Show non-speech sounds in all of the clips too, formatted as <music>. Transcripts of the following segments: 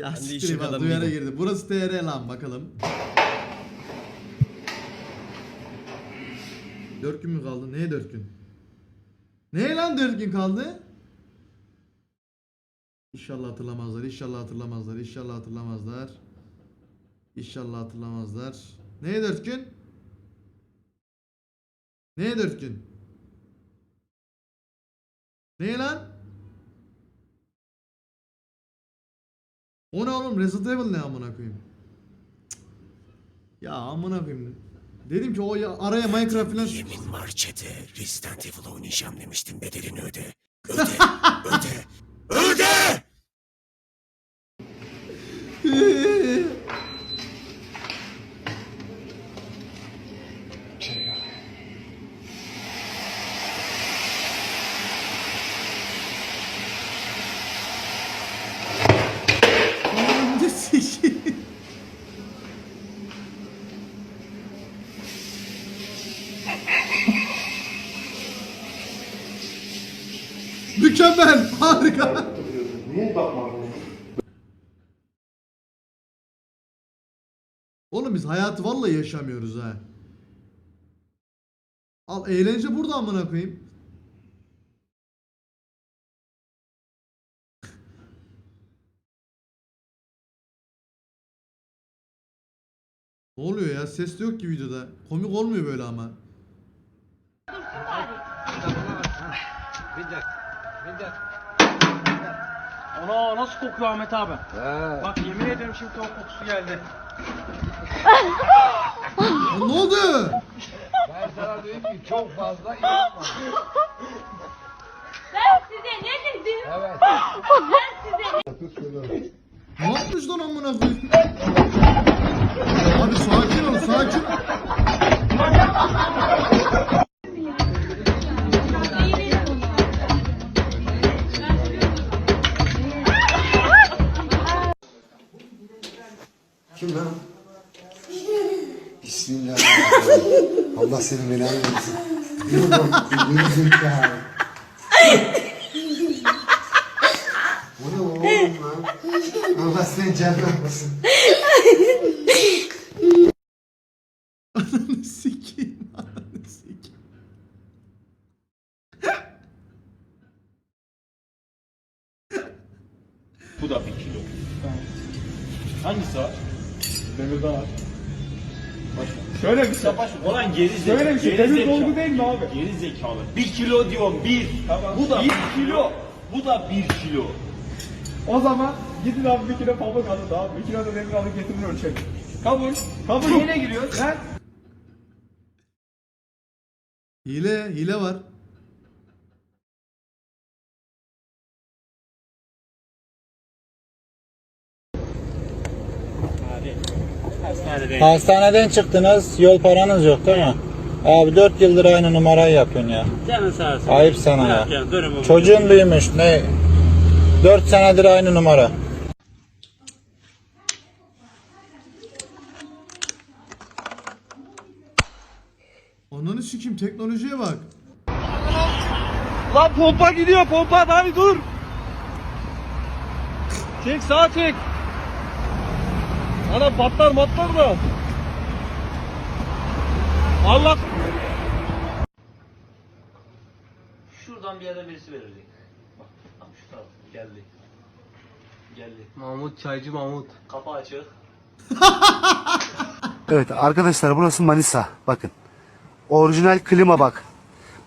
Ya Ben de siktir duyara değilim. girdi. Burası TR lan bakalım. 4 gün mü kaldı? Neye 4 gün? Neye lan 4 gün kaldı? İnşallah hatırlamazlar. İnşallah hatırlamazlar. İnşallah hatırlamazlar. İnşallah hatırlamazlar. Neye 4 gün? Neye 4 gün? Neye lan? O ne oğlum? Resident Evil ne amına koyayım? Cık. Ya amına koyayım. Dedim ki o ya, araya Minecraft falan Yemin var çete. Resident Evil oynayacağım demiştim bedelini öde. <laughs> Öde, öde, öde! Ananı sikeyim. Mükemmel, harika. Niye bakmadın? Oğlum biz hayatı vallahi yaşamıyoruz ha. Al eğlence burada amına koyayım. Ne oluyor ya? Ses de yok ki videoda. Komik olmuyor böyle ama. Ana nasıl kokuyor Ahmet abi? Bak yemin ederim şimdi tavuk kokusu geldi. Ya ne oldu? Ben sana dedim ki çok fazla inanma. Ben size ne dedim? Evet. Ben size Ne yapmış lan amına koyayım? Abi sakin ol, sakin. Kim Allah seni belanı versin. Yürü bak, yürü zekalı. Bu ne oğlum lan? Allah seni canlanmasın. Ananı Şöyle bir şey. Ulan geri zekalı. Şöyle bir şey. Demir dolgu değil mi abi? Geri zekalı. Bir kilo diyorum bir. Bu da bir kilo. Bu da bir kilo. O zaman gidin abi bir kilo pamuk alın abi. Bir kilo da demir alın getirin ölçelim. Kabul. Kabul yine giriyor. He? Hile, hile var. Hastaneden çıktınız, yol paranız yok değil mi? Abi 4 yıldır aynı numarayı yapıyorsun ya. Canın sağ olsun. Ayıp sana ya. Durumu Çocuğun büyümüş, ne? 4 senedir aynı numara. Ananı sikeyim, teknolojiye bak. Lan pompa gidiyor pompa abi dur. Çek sağa çek. Ana patlar patlar da. Allah. Şuradan bir yerden birisi verecek. Bak, bak şu taraf geldi. Geldi. Mahmut Çaycı Mahmut. Kapı açık. Evet arkadaşlar burası Manisa. Bakın. Orijinal klima bak.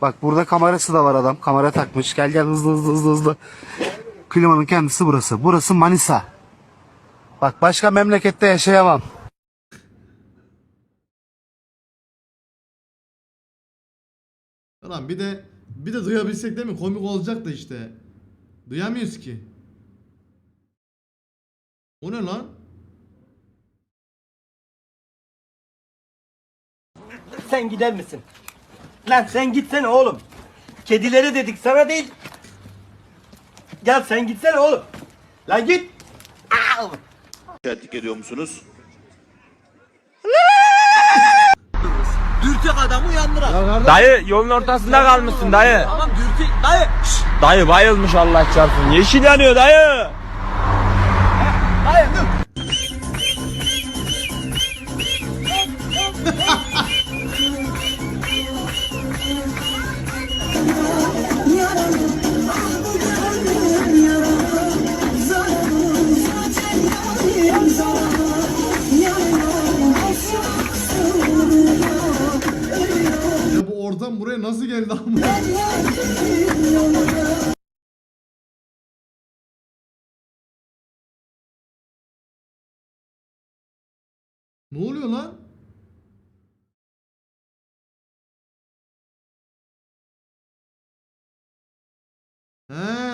Bak burada kamerası da var adam. Kamera takmış. Gel gel hızlı hızlı hızlı hızlı. Klimanın kendisi burası. Burası Manisa. Bak başka memlekette yaşayamam. Ulan bir de bir de duyabilsek değil mi? Komik olacak da işte. Duyamıyoruz ki. O ne lan? Sen gider misin? Lan sen gitsene oğlum. Kedileri dedik sana değil. Gel sen gitsene oğlum. Lan git. Aa! şahitlik ediyor musunuz? Dürtek adamı uyandıran. Dayı yolun ortasında kalmışsın dayı. Tamam dürtek dayı. Şşt, Dayı bayılmış Allah çarpsın. Yeşil yanıyor dayı. dayı dur. <laughs> oraya nasıl geldi amına? Ne oluyor lan? He.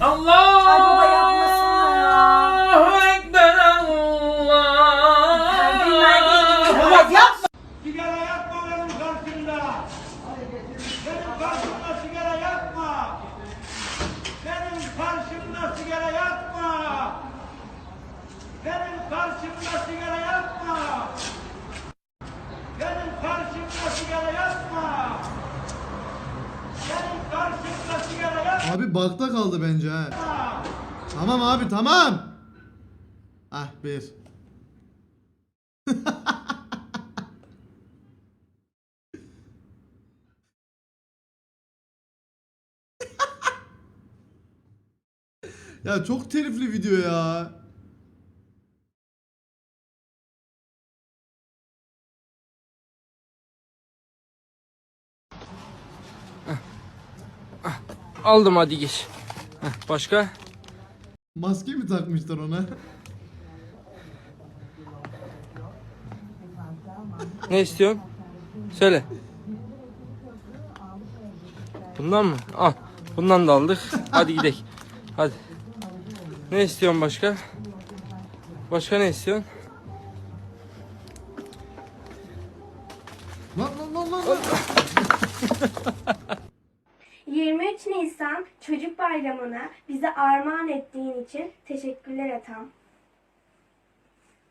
Allahu Ay baba yapmasınlar ya. Ekber, Allah. Baba yapma. Sigara yakma benim karşımda. Benim karşımda sigara yakma. Benim karşımda sigara yakma. Benim karşımda sigara yakma. Benim karşımda sigara yakma. Benim karşımda sigara yakma. Abi bakta kaldı bence ha. Tamam abi tamam. Ah bir. <laughs> ya çok telifli video ya. Aldım hadi geç. Heh, Başka? Maske mi takmışlar ona? Ne istiyorsun? Söyle. Bundan mı? Al. Bundan da aldık. Hadi gidelim. Hadi. Ne istiyorsun başka? Başka ne istiyorsun? Lan lan lan lan. lan. <laughs> 23 Nisan Çocuk Bayramı'na bize armağan ettiğin için teşekkürler Atam.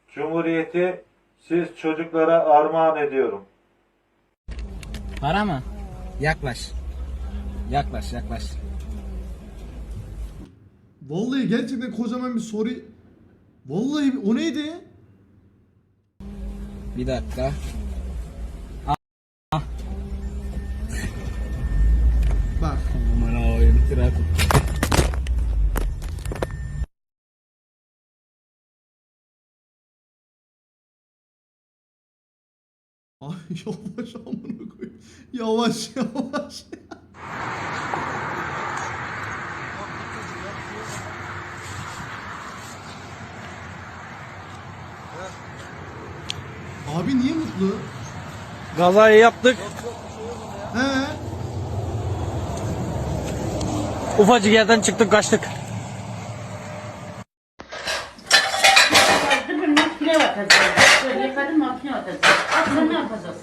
Cumhuriyeti siz çocuklara armağan ediyorum. Para mı? Yaklaş. Yaklaş yaklaş. Vallahi gerçekten kocaman bir soru. Vallahi o neydi? Bir dakika. Bak. Aman oyun trafik. Ay <laughs> yavaş amına koyayım. Yavaş yavaş. Abi niye mutlu? Kazayı yaptık. He? Ufacık yerden çıktık kaçtık. Makine atacağız. Böyle kadın makine atacağız. Atla ne yapacağız?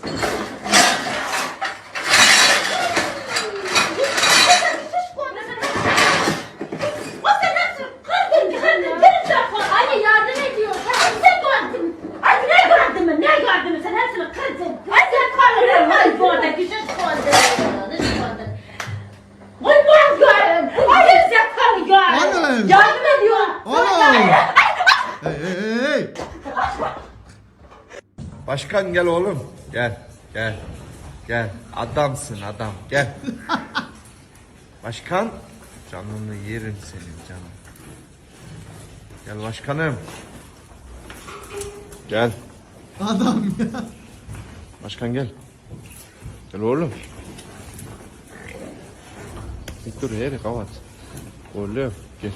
Anne yardım ediyor. Sen gördün. Ay ne gördün mü? Ne gördün mü? Sen hepsini kırdın. Ay sen kaldın. Ay bu arada güzel kaldın. Ne kaldın? Ay ben gördüm. Ay sen kaldın. Anam. Yardım ediyor. Anam. Hey hey hey hey. Başkan gel oğlum. Gel. Gel. Gel. Adamsın adam. Gel. <laughs> Başkan. Canını yerim senin canım. Gel başkanım. Gel. Adam ya. Başkan gel. Gel oğlum. Bir dur yeri kapat. Oğlum gel.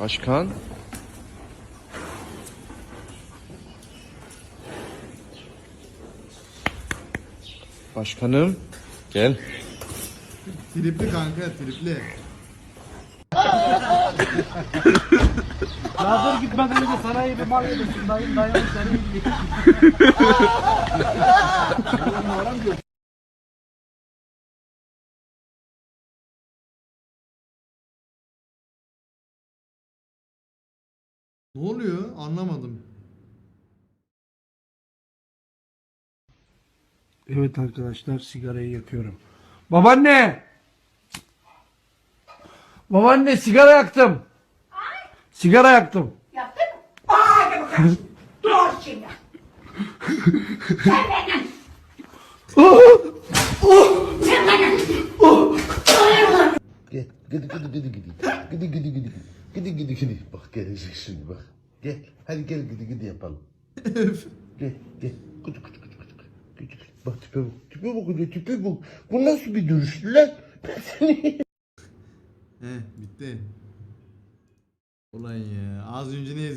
Başkan. Başkanım gel. Tripli kanka tripli. Nazır gitmeden önce sana bir mal yedirsin. Dayım dayım seni Ne oluyor? Anlamadım. Evet arkadaşlar sigarayı yakıyorum. Babaanne! Babaanne sigara yaktım. Sigara yaktım. Yaptın mı? Hadi bakalım. <laughs> Dur şimdi. Sen benden. Sen benden. Gel. Gidi gidi gidi gidi. Gidi gidi gidi. Gidi gidi gidi. Bak gelecek şimdi bak. Gel. Hadi gel gidi gidi yapalım. gel gel. Gidi gidi gidi gidi. Gidi gidi. Bak tipe bak. Tipe bak. öyle Tipe bak. Bu nasıl bir duruş lan? Ben seni... He bitti. Ulan ya az önce ne